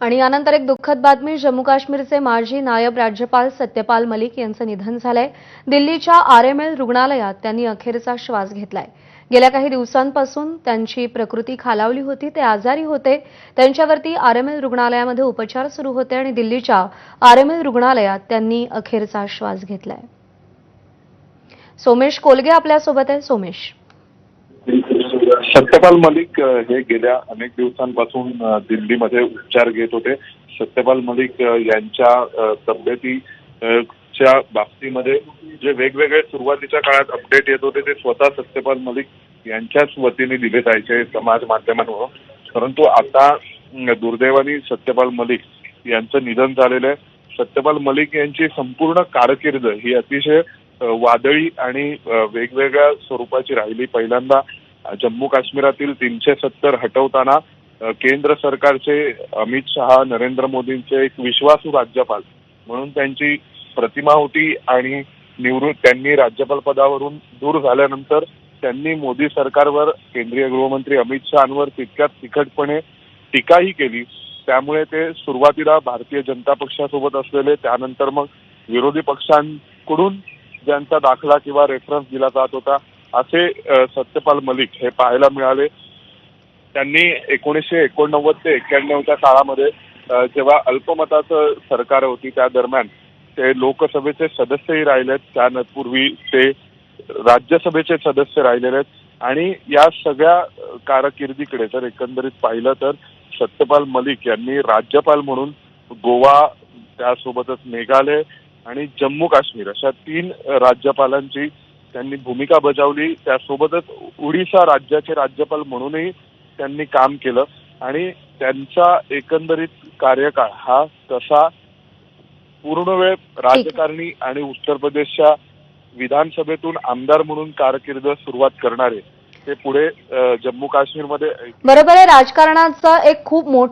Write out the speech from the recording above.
आणि यानंतर एक दुःखद बातमी जम्मू काश्मीरचे माजी नायब राज्यपाल सत्यपाल मलिक यांचं निधन झालंय. दिल्लीच्या आरएमएल रुग्णालयात त्यांनी अखेरचा श्वास घेतलाय. गेल्या काही दिवसांपासून त्यांची प्रकृती खालावली होती ते आजारी होते. त्यांच्यावरती आरएमएल रुग्णालयामध्ये उपचार सुरू होते आणि दिल्लीच्या आरएमएल रुग्णालयात त्यांनी अखेरचा श्वास घेतलाय. सोमेश कोलगे आपल्यासोबत आहे. सोमेश. सत्यपाल मलिक हे गेल्या अनेक दिवसांपासून दिल्लीमध्ये उपचार घेत होते. सत्यपाल मलिक यांच्या तब्येती च्या बाबतीमध्ये जे वेगवेगळे सुरुवातीच्या काळात अपडेट येत होते ते स्वतः सत्यपाल मलिक यांच्याच वतीने दिले जायचे समाज माध्यमांवर परंतु आता अ, दुर्दैवाने सत्यपाल मलिक यांचं निधन झालेलं आहे. सत्यपाल मलिक यांची संपूर्ण कारकीर्द ही अतिशय वादळी आणि वेगवेगळ्या स्वरूपाची राहिली. पहिल्यांदा जम्मू काश्मीरातील तीनशे सत्तर हटवताना केंद्र सरकारचे अमित शहा नरेंद्र मोदींचे एक विश्वासू राज्यपाल म्हणून त्यांची प्रतिमा होती आणि निवृत्त त्यांनी राज्यपाल पदावरून दूर झाल्यानंतर त्यांनी मोदी सरकारवर केंद्रीय गृहमंत्री अमित शहावर तितक्याच तिखटपणे टीकाही केली. त्यामुळे ते सुरुवातीला भारतीय जनता पक्षासोबत असलेले त्यानंतर मग विरोधी पक्षांकडून ज्यांचा दाखला किंवा रेफरन्स दिला जात होता असे सत्यपाल मलिक हे पाहायला मिळाले. त्यांनी एकोणीसशे एकोणनव्वद ते एक्क्याण्णवच्या काळामध्ये जेव्हा अल्पमताचं सरकार होती त्या दरम्यान ते लोकसभेचे सदस्यही राहिलेत. त्यापूर्वी ते राज्यसभेचे सदस्य राहिलेले आहेत. आणि या सगळ्या कारकिर्दीकडे जर एकंदरीत पाहिलं तर सत्यपाल मलिक यांनी राज्यपाल म्हणून गोवा त्यासोबतच मेघालय आणि जम्मू काश्मीर अशा तीन राज्यपालांची त्यांनी भूमिका बजावली. त्यासोबतच ओडिशा राज्याचे राज्यपाल म्हणूनही त्यांनी काम केलं. आणि त्यांचा एकंदरीत कार्यकाळ हा तसा पूर्ण वेळ राजकारणी आणि उत्तर प्रदेशच्या विधानसभेतून आमदार म्हणून कारकिर्द सुरुवात करणारे. ते पुढे जम्मू काश्मीरमध्ये बरोबर आहे. राजकारणाचा एक खूप मोठा